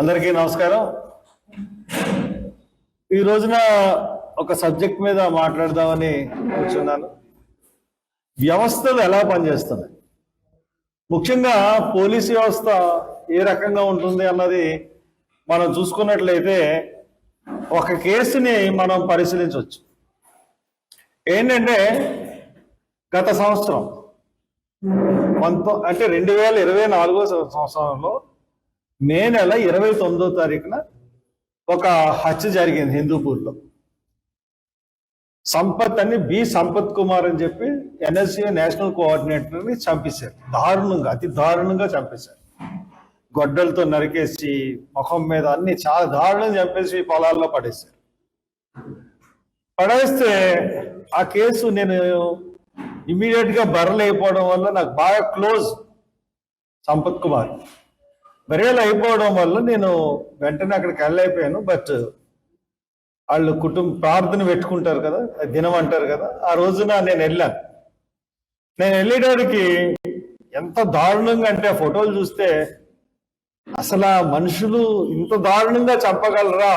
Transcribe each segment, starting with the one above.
అందరికీ నమస్కారం. ఈ రోజున ఒక సబ్జెక్ట్ మీద మాట్లాడదామని కూర్చున్నాను వ్యవస్థలు ఎలా పనిచేస్తున్నాయి? ముఖ్యంగా పోలీస్ వ్యవస్థ ఏ రకంగా ఉంటుంది అన్నది మనం చూసుకున్నట్లయితే ఒక కేసుని మనం పరిశీలించవచ్చు. ఏంటంటే గత సంవత్సరం పంతో అంటే రెండు వేల ఇరవై నాలుగో సంవత్సరంలో మే నెల ఇరవై తొమ్మిదో తారీఖున ఒక హత్య జరిగింది హిందూపూర్లో. సంపత్ అని బి సంపత్ కుమార్ అని చెప్పి ఎన్ఎస్సీ నేషనల్ కోఆర్డినేటర్ని చంపేశారు. దారుణంగా అతి దారుణంగా చంపేశారు. గొడ్డలతో నరికేసి ముఖం మీద అన్ని చాలా దారుణంగా చంపేసి పొలాల్లో పడేశారు. పడేస్తే ఆ కేసు నేను ఇమీడియట్గా బర్రెలు అయిపోవడం వల్ల నాకు బాగా క్లోజ్ సంపత్ కుమార్. బర్రెలు అయిపోవడం వల్ల నేను వెంటనే అక్కడికి వెళ్ళైపోయాను బట్ వాళ్ళు కుటుంబ ప్రార్థన పెట్టుకుంటారు కదా దినం అంటారు కదా ఆ రోజున నేను వెళ్ళాను. నేను వెళ్ళేటానికి ఎంత దారుణంగా అంటే ఫోటోలు చూస్తే అసలు ఆ మనుషులు ఇంత దారుణంగా చంపగలరా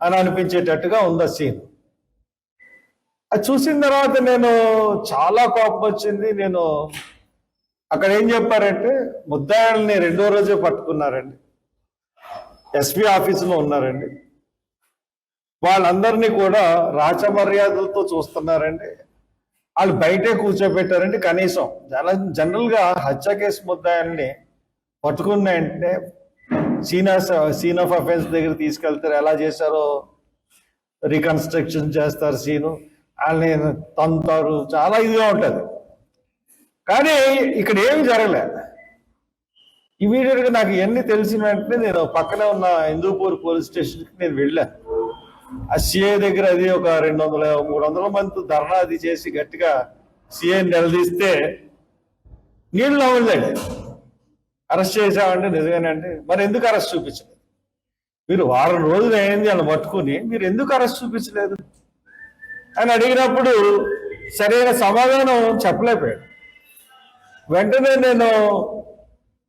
అని అనిపించేటట్టుగా ఉంది ఆ సీన్ అది చూసిన తర్వాత నేను చాలా కోపం వచ్చింది నేను అక్కడ ఏం చెప్పారంటే ముద్దాయిల్ని రెండో రోజే పట్టుకున్నారండి. ఎస్పీ ఆఫీసులో ఉన్నారండి. వాళ్ళందరినీ కూడా రాచమర్యాదలతో చూస్తున్నారండి. వాళ్ళు బయటే కూర్చోబెట్టారండి కనీసం. జన జనరల్గా హత్య కేసు ముద్దాయిల్ని పట్టుకున్న వెంటనే సీన్ సీన్ ఆఫ్ అఫెన్స్ దగ్గర తీసుకెళ్తారు. ఎలా చేశారో రికన్స్ట్రక్షన్ చేస్తారు సీను. వాళ్ళని తంతారు. చాలా ఇదిగా ఉంటుంది. కానీ ఇక్కడ ఏమి జరగలే. ఇమీడియట్గా నాకు ఇవన్నీ తెలిసిన వెంటనే నేను పక్కనే ఉన్న హిందూపూర్ పోలీస్ స్టేషన్కి నేను వెళ్ళాను ఆ సిఐ దగ్గర అది ఒక రెండు వందల మూడు వందల మంది ధర్నా అది చేసి గట్టిగా సిఐ నిలదీస్తే నీళ్ళు నవ్వలేండి అరెస్ట్ చేసామంటే నిజమేనండి మరి ఎందుకు అరెస్ట్ చూపించలేదు? మీరు వారం రోజులు అయింది అని పట్టుకుని మీరు ఎందుకు అరెస్ట్ చూపించలేదు? అని అడిగినప్పుడు సరైన సమాధానం చెప్పలేకపోయాడు. వెంటనే నేను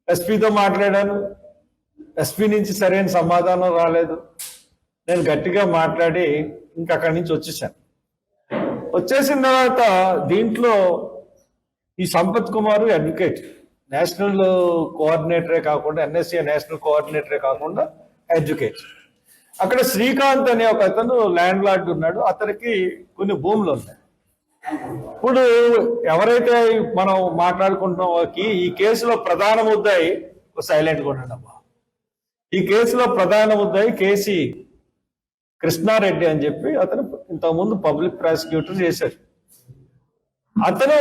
ఎస్పీతో మాట్లాడాను. ఎస్పీ నుంచి సరైన సమాధానం రాలేదు. నేను గట్టిగా మాట్లాడి ఇంక అక్కడి నుంచి వచ్చేసాను. వచ్చేసిన తర్వాత దీంట్లో ఈ సంపత్ కుమార్ అడ్వకేట్ నేషనల్ కోఆర్డినేటరే కాకుండా ఎన్ఎస్సీ నేషనల్ కోఆర్డినేటరే కాకుండా అడ్వకేట్. అక్కడ శ్రీకాంత్ అనే ఒక అతను ల్యాండ్ లార్డ్ ఉన్నాడు. అతనికి కొన్ని భూములు ఉన్నాయి. ఇప్పుడు ఎవరైతే మనం మాట్లాడుకుంటున్నామో ఈ- కేసులో ప్రధాన ముద్దాయి సైలెంట్గా ఈ కేసులో ప్రధాన ముద్దాయి కేసీ కృష్ణారెడ్డి అని చెప్పి అతను ఇంతకుముందు పబ్లిక్ ప్రాసిక్యూటర్ చేశారు అతను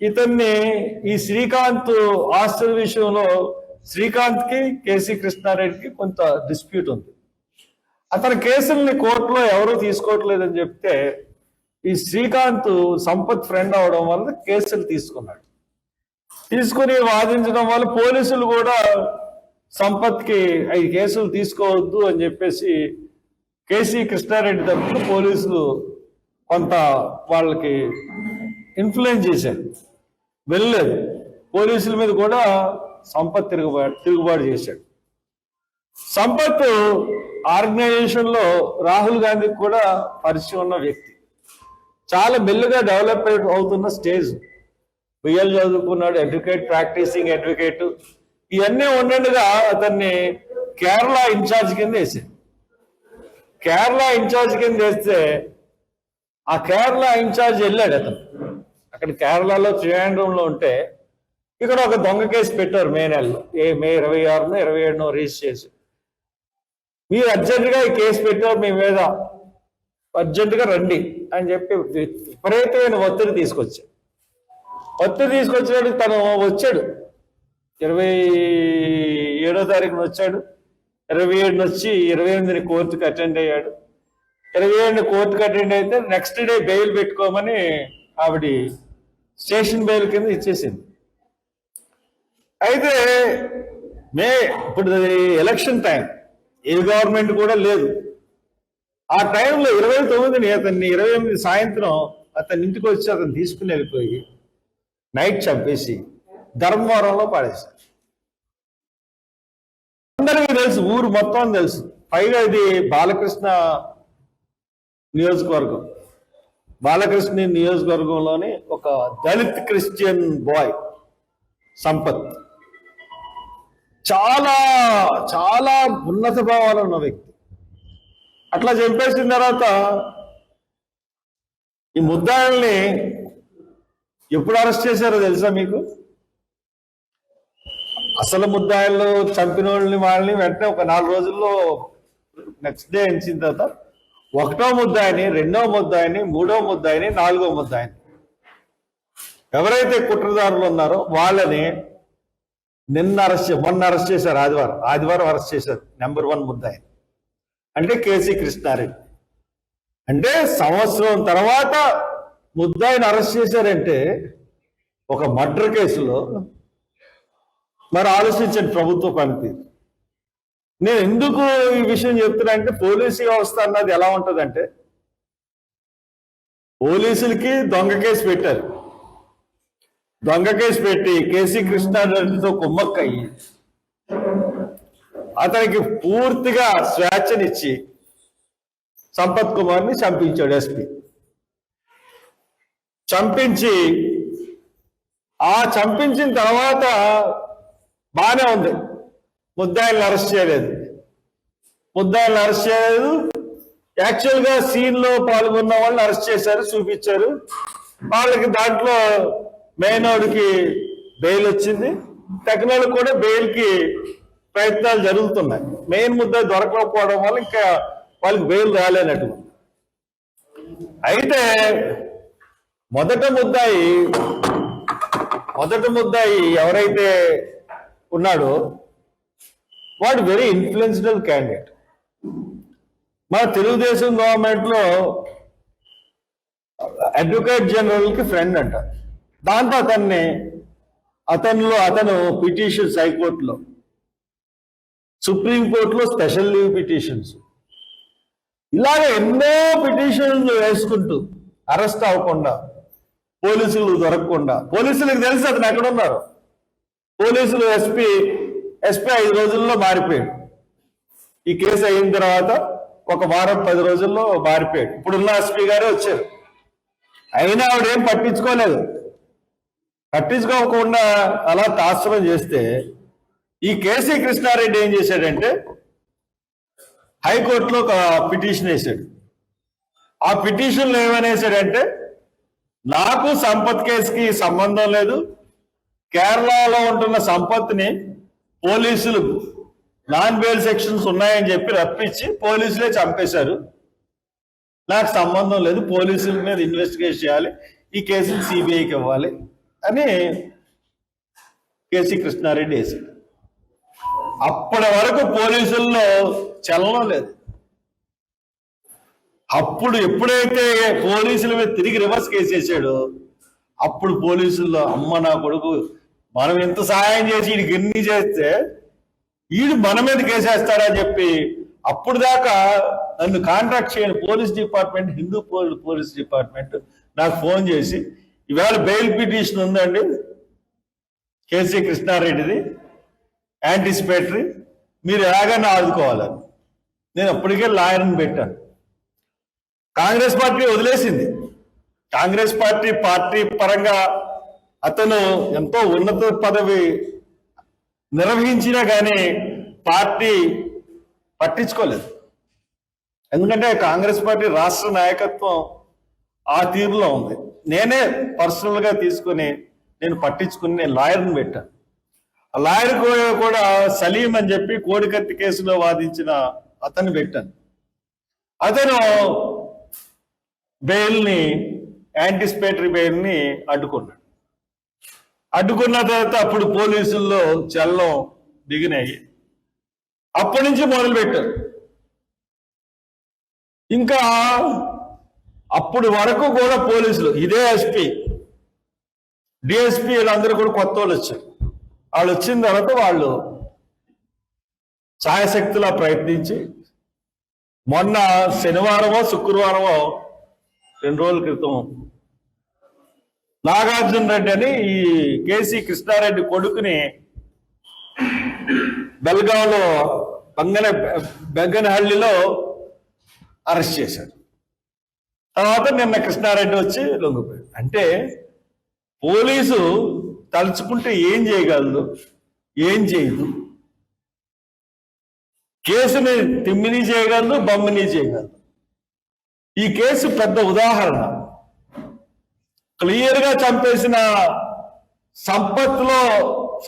ఇతన్ని ఈ శ్రీకాంత్ ఆస్తుల విషయంలో శ్రీకాంత్కి కేసీ కృష్ణారెడ్డికి కొంత డిస్ప్యూట్ ఉంది. అతని కేసుల్ని కోర్టులో ఎవరూ తీసుకోవట్లేదని చెప్తే ఈ శ్రీకాంత్ సంపత్ ఫ్రెండ్ అవడం వల్ల కేసులు తీసుకున్నాడు. తీసుకుని వాదించడం వల్ల పోలీసులు కూడా సంపత్కి ఐదు కేసులు తీసుకోవద్దు అని చెప్పేసి కేసీ కృష్ణారెడ్డి తరఫున పోలీసులు కొంత వాళ్ళకి ఇన్ఫ్లుయెన్స్ చేశారు. వెళ్ళలేదు. పోలీసుల మీద కూడా సంపత్ తిరుగుబాటు తిరుగుబాటు చేశాడు. సంపత్ ఆర్గనైజేషన్లో రాహుల్ గాంధీకి కూడా పరిచయం ఉన్న వ్యక్తి. చాలా మెల్లుగా డెవలప్ అవుతున్న స్టేజ్. బిఎల్ చదువుకున్నాడు అడ్వకేట్ ప్రాక్టీసింగ్ అడ్వకేట్. ఇవన్నీ ఉండగా అతన్ని కేరళ ఇన్ఛార్జ్ కింద వేసాడు కేరళ ఇన్ఛార్జ్ కింద వేస్తే ఆ కేరళ ఇన్ఛార్జ్ వెళ్ళాడు అతను. అక్కడ కేరళలో త్రివేంద్రంలో ఉంటే ఇక్కడ ఒక దొంగ కేసు పెట్టారు మే నెలలో. ఏ మే ఇరవై ఆరునో ఇరవై ఏడునో రిజిస్టర్ చేసి మీరు అర్జెంటుగా ఈ కేసు పెట్టారు మీ మీద. అర్జెంటుగా రండి. అని చెప్పి విపరీతమైన ఒత్తిడి తీసుకొచ్చాడు. ఒత్తిడి తీసుకొచ్చినాడు తను వచ్చాడు. ఇరవై ఏడో తారీఖున వచ్చాడు. ఇరవై ఏడున వచ్చి ఇరవై ఎనిమిదిని కోర్టుకు అటెండ్ అయ్యాడు. ఇరవై ఏడున కోర్టుకు అటెండ్ అయితే నెక్స్ట్ డే బెయిల్ పెట్టుకోమని ఆవిడ స్టేషన్ బెయిల్ కింద ఇచ్చేసింది. అయితే మే ఇప్పుడు ఎలక్షన్ టైం. ఏ గవర్నమెంట్ కూడా లేదు. ఆ టైంలో ఇరవై తొమ్మిదిని అతన్ని ఇరవై ఎనిమిది సాయంత్రం అతని ఇంటికి వచ్చి అతను తీసుకుని వెళ్ళిపోయి నైట్ చంపేసి ధర్మవరంలో పాడేశారు. అందరికీ తెలుసు ఊరు మొత్తం తెలుసు. పైగా ఇది బాలకృష్ణ నియోజకవర్గం. బాలకృష్ణ నియోజకవర్గంలోని ఒక దళిత్ క్రిస్టియన్ బాయ్ సంపత్. చాలా చాలా ఉన్నత భావాలు ఉన్న వ్యక్తి. అట్లా చంపేసిన తర్వాత ఈ ముద్దాయిల్ని ఎప్పుడు అరెస్ట్ చేశారో తెలుసా మీకు? అసలు ముద్దాయిలు చంపిన వాళ్ళని వాళ్ళని వెంటనే ఒక నాలుగు రోజుల్లో నెక్స్ట్ డే ఎంచిన తర్వాత ఒకటో ముద్దాయిని రెండో ముద్దాయిని మూడో ముద్దాయిని నాలుగో ముద్దాయిని. ఎవరైతే కుట్రదారులు ఉన్నారో వాళ్ళని నిన్న అరెస్ట్ మొన్న అరెస్ట్ చేశారు ఆదివారం. ఆదివారం అరెస్ట్ చేశారు నెంబర్ వన్ ముద్దాయిని. అంటే కేసీ కృష్ణారెడ్డి. అంటే సంవత్సరం తర్వాత ముద్దాయిని అరెస్ట్ చేశారంటే ఒక మర్డర్ కేసులో మరి ఆలోచించండి ప్రభుత్వ పనితీరు. నేను ఎందుకు ఈ విషయం చెప్తున్నా అంటే పోలీసు వ్యవస్థ అన్నది ఎలా ఉంటుందంటే పోలీసులకి దొంగ కేసు పెట్టారు. దొంగ కేసు పెట్టి కేసీ కృష్ణారెడ్డితో కుమ్మక్కయ్యి అతనికి పూర్తిగా స్వేచ్ఛనిచ్చి సంపత్ కుమార్ని చంపించాడు ఎస్పీ. చంపించి ఆ చంపించిన తర్వాత బాగానే ఉంది. ముద్దాయిల్ని అరెస్ట్ చేయలేదు. ముద్దాయిల్ని అరెస్ట్ చేయలేదు. యాక్చువల్గా పాల్గొన్న వాళ్ళని అరెస్ట్ చేశారు చూపించారు. వాళ్ళకి దాంట్లో మేనోడికి బెయిల్ వచ్చింది. టెక్నాలజీ కూడా బెయిల్కి ప్రయత్నాలు జరుగుతున్నాయి. మెయిన్ ముద్ద దొరకకపోవడం వల్ల ఇంకా వాళ్ళకి బెయిల్ రాలేనట్టు. అయితే మొదట ముద్దాయి మొదట ముద్దాయి ఎవరైతే ఉన్నాడో వాడు వెరీ ఇన్ఫ్లుయెన్స్డల్ క్యాండిడేట్ మన తెలుగుదేశం గవర్నమెంట్లో అడ్వకేట్ జనరల్కి ఫ్రెండ్ అంట. దాంతో అతన్ని అతనిలో అతను పిటిషన్స్ హైకోర్టులో సుప్రీంకోర్టులో స్పెషల్ లీవ్ పిటిషన్స్. ఇలాగ ఎన్నో పిటిషన్లు వేసుకుంటూ అరెస్ట్ అవ్వకుండా పోలీసులు దొరకకుండా పోలీసులకు తెలిసి అతను ఎక్కడ ఉన్నారు పోలీసులు ఎస్పీ ఎస్పీ ఐదు రోజుల్లో మారిపోయాడు. ఈ కేసు అయిన తర్వాత ఒక వారం పది రోజుల్లో మారిపోయాడు. ఇప్పుడున్న ఎస్పీ గారే వచ్చారు. అయినా ఆవిడేం పట్టించుకోలేదు. పట్టించుకోకుండా అలా తాత్సరం చేస్తే ఈ కేసీ కృష్ణారెడ్డి ఏం చేశాడంటే హైకోర్టులో ఒక పిటిషన్ వేశాడు. ఆ పిటిషన్లో ఏమనేసాడంటే నాకు సంపత్ కేసుకి సంబంధం లేదు కేరళలో ఉంటున్న సంపత్ని పోలీసులు నాన్ బెయిల్ సెక్షన్స్ ఉన్నాయని చెప్పి రప్పించి పోలీసులే చంపేశారు. నాకు సంబంధం లేదు పోలీసుల మీద ఇన్వెస్టిగేట్ చేయాలి ఈ కేసుని సిబిఐకి ఇవ్వాలి అని కేసీ కృష్ణారెడ్డి వేసాడు అప్పటి వరకు పోలీసుల్లో చలనం లేదు. అప్పుడు ఎప్పుడైతే పోలీసుల మీద తిరిగి రివర్స్ కేసేసాడు అప్పుడు పోలీసుల్లో అమ్మ నా కొడుకు మనం ఎంత సహాయం చేసి వీడికి ఎన్ని చేస్తే వీడు మన మీద కేసేస్తాడని చెప్పి అప్పుడు దాకా నన్ను కాంటాక్ట్ చేయని పోలీస్ డిపార్ట్మెంట్ హిందూ పోల్- పోలీస్ డిపార్ట్మెంట్ నాకు ఫోన్ చేసి ఇవాళ బెయిల్ పిటిషన్ ఉందండి కేసీ కృష్ణారెడ్డిది. యాంటిసిపేటరీ మీరు ఎలాగైనా ఆదుకోవాలని నేను అప్పటికే లాయర్ని పెట్టాను కాంగ్రెస్ పార్టీ వదిలేసింది. కాంగ్రెస్ పార్టీ పార్టీ పరంగా అతను ఎంతో ఉన్నత పదవి నిర్వహించినా కానీ పార్టీ పట్టించుకోలేదు. ఎందుకంటే కాంగ్రెస్ పార్టీ రాష్ట్ర నాయకత్వం ఆ తీరులో ఉంది. నేనే పర్సనల్గా తీసుకుని నేను పట్టించుకుని నేను లాయర్ని పెట్టాను లాయర్ కూడా సలీం అని చెప్పి కోడికత్తి కేసులో వాదించిన అతన్ని పెట్టాను అతను బెయిల్ని యాంటిసిపేటరీ బెయిల్ని అడ్డుకున్నాడు. అడ్డుకున్న తర్వాత అప్పుడు పోలీసుల్లో చల్లం దిగినాయి. అప్పటి నుంచి మొదలు పెట్టారు ఇంకా అప్పుడు వరకు కూడా పోలీసులు ఇదే ఎస్పీ డిఎస్పీ వీళ్ళందరూ కూడా కొత్త వాళ్ళు వచ్చారు. వాళ్ళు వచ్చిన తర్వాత వాళ్ళు ఛాయశక్తిలా ప్రయత్నించి మొన్న శనివారమో శుక్రవారమో రెండు రోజుల క్రితం నాగార్జున రెడ్డి అని ఈ కేసీ కృష్ణారెడ్డి కొడుకుని బెల్గాంలో బంగన బెగ్గనహಳ್ಳಿలో అరెస్ట్ చేశారు తర్వాత నిన్న కృష్ణారెడ్డి వచ్చి లొంగిపోయాడు. అంటే పోలీసు తలుచుకుంటే ఏం చేయగలదు? ఏం చేయదు? కేసుని తిమ్మిని చేయగలదు బొమ్మని చేయగలదు. ఈ కేసు పెద్ద ఉదాహరణ. క్లియర్గా చంపేసిన సంపత్లో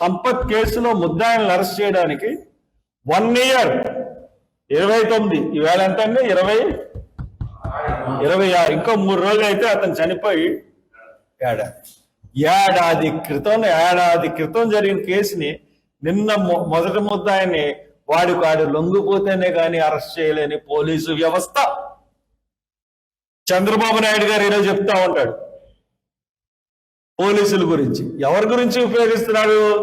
సంపత్ కేసులో ముద్దాయిని అరెస్ట్ చేయడానికి వన్ ఇయర్ ఇరవై తొమ్మిది ఈవేళ ఎంత అండి? ఇరవై? ఇరవై ఆరు. ఇంకో మూడు రోజులు అయితే అతను చనిపోయి ఏడాది ఏడాది క్రితం ఏడాది క్రితం జరిగిన కేసుని నిన్న మొ- మొదటి ముద్దాయిని వాడి వాడు లొంగిపోతేనే కానీ అరెస్ట్ చేయలేని పోలీసు వ్యవస్థ. చంద్రబాబు నాయుడు గారు ఈరోజు చెప్తా ఉంటాడు. పోలీసుల గురించి. ఎవరి గురించి ఉపయోగిస్తున్నాడు?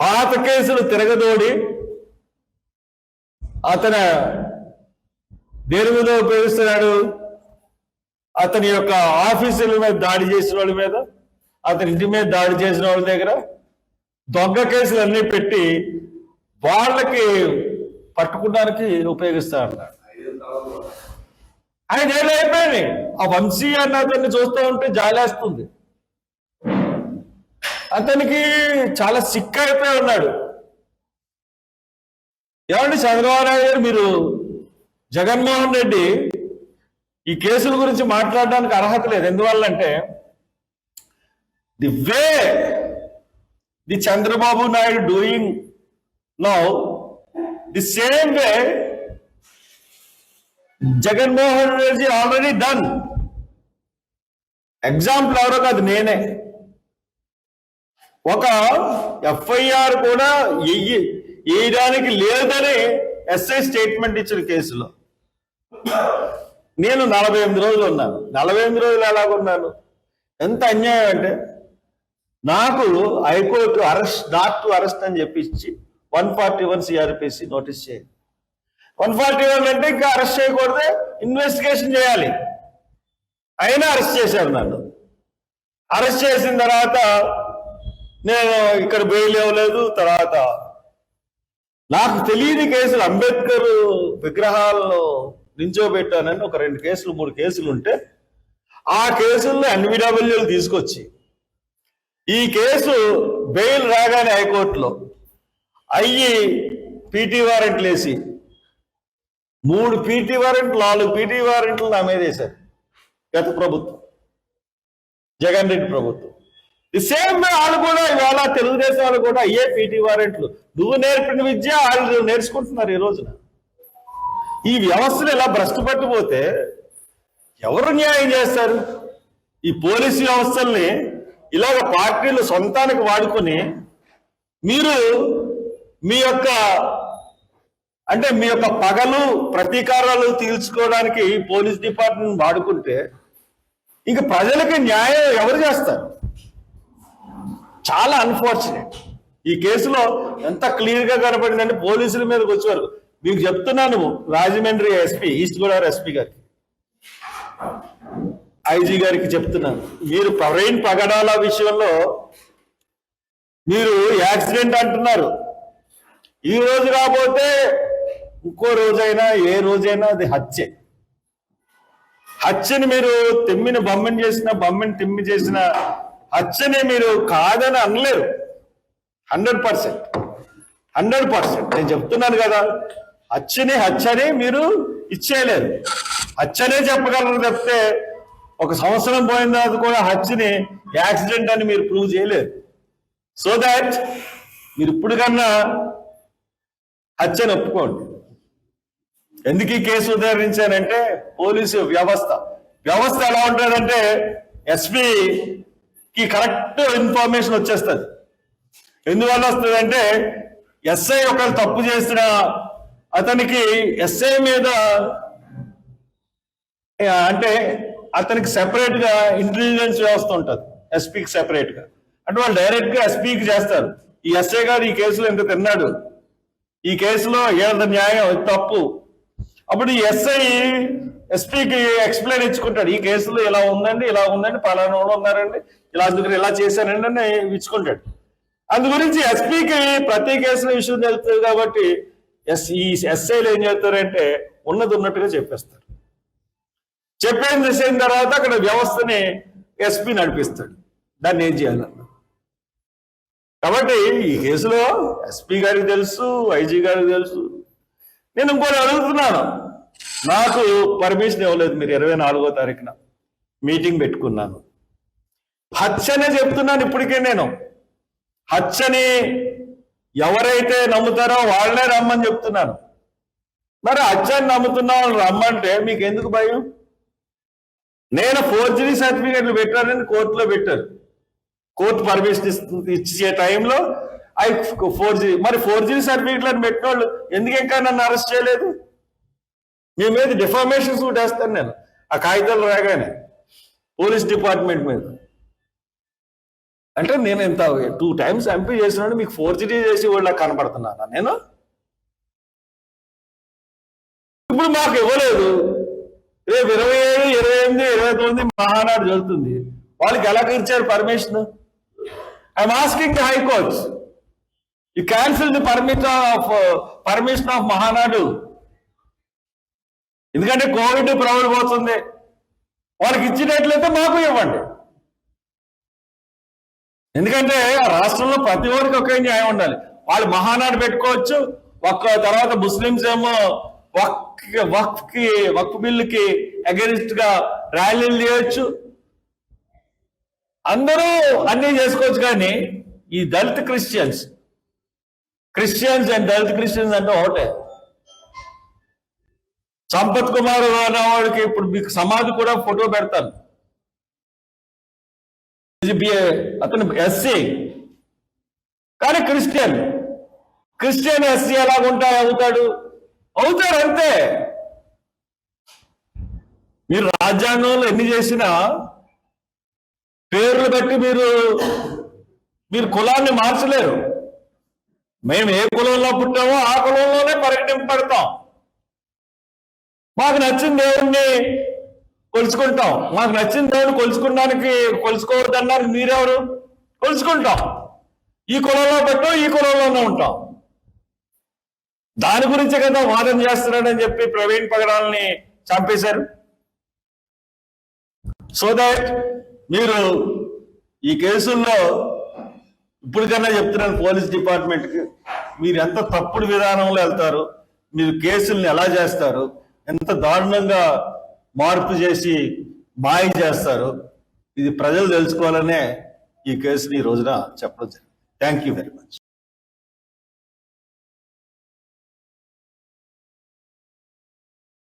పాత కేసులు తిరగదోడి అతను దేని మీద ఉపయోగిస్తున్నాడు? అతని యొక్క ఆఫీసుల మీద దాడి చేసిన వాళ్ళ మీద అతని ఇంటి మీద దాడి చేసిన వాళ్ళ దగ్గర దొంగ కేసులు అన్ని పెట్టి వాళ్ళకి పట్టుకోవడానికి ఉపయోగిస్తా ఆయన ఏళ్ళు అయిపోయింది. ఆ వంశీ అన్న అతన్ని చూస్తూ ఉంటే జాలేస్తుంది. అతనికి చాలా సిక్ అయిపోయి ఉన్నాడు. ఏమండి చంద్రబాబు నాయుడు గారు మీరు జగన్మోహన్ రెడ్డి ఈ కేసుల గురించి మాట్లాడడానికి అర్హత లేదు. ఎందువల్లంటే the way the Chandrababu Naidu doing now the same way Jaganmohan Reddy already done. Example ఎవరో కాదు నేనే. ఒక ఎఫ్ఐఆర్ కూడా ఎయ్యి వేయడానికి లేదని ఎస్ఐ స్టేట్మెంట్ ఇచ్చిన కేసులో. నేను నలభై ఎనిమిది రోజులు ఉన్నాను. నలభై ఎనిమిది రోజులు ఎలాగున్నాను ఎంత అన్యాయం అంటే నాకు high court arrest not to arrest అని చెప్పించి one forty one CrPC notice చేయండి. వన్ ఫార్టీ వన్ అంటే ఇంకా అరెస్ట్ చేయకూడదు ఇన్వెస్టిగేషన్ చేయాలి. అయినా అరెస్ట్ చేశారు నన్ను. అరెస్ట్ చేసిన తర్వాత నేను ఇక్కడ బెయిల్ ఇవ్వలేదు. తర్వాత నాకు తెలియని కేసులు అంబేద్కర్ విగ్రహాల్లో నించోబెట్టానని ఒక రెండు కేసులు మూడు కేసులు ఉంటే ఆ కేసుల్లో ఎన్విడబ్ల్యూలు తీసుకొచ్చి ఈ కేసు బెయిల్ రాగానే హైకోర్టులో అయ్యి పీటీ వారెంట్లు వేసి మూడు పీటీ వారెంట్లు నాలుగు పీటీ వారెంట్లు నా మీద వేశారు గత ప్రభుత్వం జగన్ రెడ్డి ప్రభుత్వం. ది సేమ్ వాళ్ళు కూడా ఇవాళ తెలుగుదేశం వాళ్ళు కూడా అయ్యే పీటీ వారెంట్లు. నువ్వు నేర్పిన విద్య వాళ్ళు నేర్చుకుంటున్నారు ఈ రోజున. ఈ వ్యవస్థను ఇలా భ్రష్టు పట్టిపోతే ఎవరు న్యాయం చేస్తారు? ఈ పోలీసు వ్యవస్థల్ని ఇలాగ పార్టీలు సొంతానికి వాడుకొని మీరు మీ యొక్క అంటే మీ యొక్క పగలు ప్రతీకారాలు తీర్చుకోవడానికి పోలీస్ డిపార్ట్మెంట్ వాడుకుంటే ఇంక ప్రజలకి న్యాయం ఎవరు చేస్తారు? చాలా అన్ఫార్చునేట్ ఈ కేసులో ఎంత క్లియర్గా కనపడిందంటే పోలీసుల మీదకి వచ్చేవారు మీకు చెప్తున్నాను Rajahmundry SP east Godavari SP గారికి. ఐజీ గారికి చెప్తున్నాను. మీరు ప్రవీణ్ పగడాల విషయంలో మీరు యాక్సిడెంట్ అంటున్నారు. ఈ రోజు కాకపోతే ఇంకో రోజైనా ఏ రోజైనా అది హత్యే. హత్యని మీరు తెమ్మిని బొమ్మని చేసిన బొమ్మని తిమ్మి చేసిన హత్యని మీరు కాదని అనలేరు. Hundred percent. Hundred percent. నేను చెప్తున్నాను కదా హత్యని హత్యని మీరు ఇచ్చేయలేరు హత్యనే చెప్పగలరు తప్పితే ఒక సంవత్సరం పోయిన తర్వాత కూడా హత్యని యాక్సిడెంట్ అని మీరు ప్రూవ్ చేయలేరు సో దాట్ మీరు ఇప్పుడు కన్నా హత్యని ఒప్పుకోండి. ఎందుకు ఈ కేసు ఉదాహరించానంటే పోలీసు వ్యవస్థ. వ్యవస్థ ఎలా ఉంటుందంటే ఎస్పీకి కరెక్ట్ ఇన్ఫర్మేషన్ వచ్చేస్తుంది. ఎందువల్ల వస్తుందంటే ఎస్ఐ ఒకరు తప్పు చేసిన అతనికి ఎస్ఐ మీద అంటే అతనికి సెపరేట్గా ఇంటెలిజెన్స్ వ్యవస్థ ఉంటుంది ఎస్పీకి సెపరేట్గా. అంటే వాళ్ళు డైరెక్ట్గా ఎస్పీకి చేస్తారు. ఈ ఎస్ఐ గారు ఈ కేసులో ఇంత తిన్నాడు. ఈ కేసులో ఏళ్ళ న్యాయం తప్పు. అప్పుడు ఈ ఎస్ఐ ఎస్పీకి ఎక్స్ప్లెయిన్ ఇచ్చుకుంటాడు. ఈ కేసులో ఇలా ఉందండి ఇలా ఉందండి పలానా వాళ్ళు ఉన్నారండి ఇలా అందుకని ఇలా చేశానండి అని ఇచ్చుకుంటాడు. అందు గురించి ఎస్పీకి ప్రతి కేసులో విషయం తెలుస్తుంది కాబట్టి ఎస్ ఈ ఎస్ఐలు ఏం చేస్తారంటే ఉన్నది ఉన్నట్టుగా చెప్పేస్తారు. చెప్పేది చేసిన తర్వాత అక్కడ వ్యవస్థని ఎస్పీ నడిపిస్తాడు. దాన్ని ఏం చేయాలన్నా కాబట్టి ఈ కేసులో ఎస్పీ గారికి తెలుసు ఐజీ గారికి తెలుసు. నేను ఇంకోటి అడుగుతున్నాను. నాకు పర్మిషన్ ఇవ్వలేదు మీరు ఇరవై నాలుగో తారీఖున. మీటింగ్ పెట్టుకున్నాను. హత్యనే చెప్తున్నాను ఇప్పటికే నేను. హత్యని ఎవరైతే నమ్ముతారో వాళ్ళనే రమ్మని చెప్తున్నాను. మరి అచ్చని నమ్ముతున్న వాళ్ళు రమ్మంటే మీకు ఎందుకు భయం? నేను ఫోర్జరీ సర్టిఫికేట్లు పెట్టానని కోర్టులో పెట్టారు కోర్టు పర్మిషన్ ఇచ్చే టైంలో ఐ ఫోర్జరీ మరి ఫోర్జరీ సర్టిఫికేట్లను పెట్టిన వాళ్ళు ఎందుకు ఇంకా నన్ను అరెస్ట్ చేయలేదు? మీ మీద డిఫార్మేషన్ సూట్ వేస్తాను నేను ఆ కాగితాలు రాగానే. పోలీస్ డిపార్ట్మెంట్ మీద. అంటే నేను ఇంత టూ టైమ్స్ ఎంపీ చేసినాడు మీకు ఫోర్జరీ చేసి వాళ్ళ కనపడుతున్నానా? నేను? ఇప్పుడు మాకు ఇవ్వలేదు. రేపు ఇరవై ఏడు ఇరవై ఎనిమిది ఇరవై తొమ్మిది మహానాడు జరుగుతుంది. వాళ్ళకి ఎలా ఇచ్చారు permission I'm asking the high court you cancel the permission of permission of Mahanadu. ఎందుకంటే కోవిడ్ ప్రబలిపోతుంది వాళ్ళకి ఇచ్చినట్లయితే మాకు ఇవ్వండి. ఎందుకంటే ఆ రాష్ట్రంలో ప్రతి ఒక్కరికి ఒకే న్యాయం ఉండాలి. వాళ్ళు మహానాడు పెట్టుకోవచ్చు ఒక్క తర్వాత ముస్లింస్ ఏమో వక్ వక్కి కి బిల్లుకి అగెనిస్ట్గా ర్యాలీలు చేయొచ్చు. అందరూ అన్ని చేసుకోవచ్చు కానీ ఈ Dalit Christians Christians and Dalit Christians అంటే ఒకటే. సంపత్ కుమార్ అనేవాడికి ఇప్పుడు మీకు సమాధి కూడా ఫోటో పెడతాను. ఇది అతను ఎస్సీ. కానీ క్రిస్టియన్. క్రిస్టియన్ ఎస్సీ ఎలాగుంటాయి అవుతాడు? అవుతాడు అంతే. మీరు రాజ్యాంగంలో ఎన్ని చేసినా పేర్లు బట్టి మీరు మీరు కులాన్ని మార్చలేరు. మేము ఏ కులంలో పుట్టామో ఆ కులంలోనే పరిగణింపబడతాం. మాకు నచ్చిన దేవుణ్ణి కొలుచుకుంటాం. మాకు నచ్చిన దేవుని కొలుచుకోవడానికి కొలుచుకోవద్దన్నారు మీరెవరు? కొలుచుకుంటాం. ఈ కులంలో పెట్టాం ఈ కులంలోనే ఉంటాం. దాని గురించే కదా వాదన చేస్తున్నాడని చెప్పి ప్రవీణ్ పగడాల్ని చంపేశారు. సో దట్ మీరు ఈ కేసుల్లో ఇప్పటికన్నా చెప్తున్నాను పోలీస్ డిపార్ట్మెంట్కి మీరు ఎంత తప్పుడు విధానంలో వెళ్తారు మీరు కేసుల్ని ఎలా చేస్తారు ఎంత దారుణంగా మార్పు చేసి మాయ చేస్తారు. ఇది ప్రజలు తెలుసుకోవాలనే ఈ కేసుని ఈ రోజున చెప్పడం జరిగింది. Thank you very much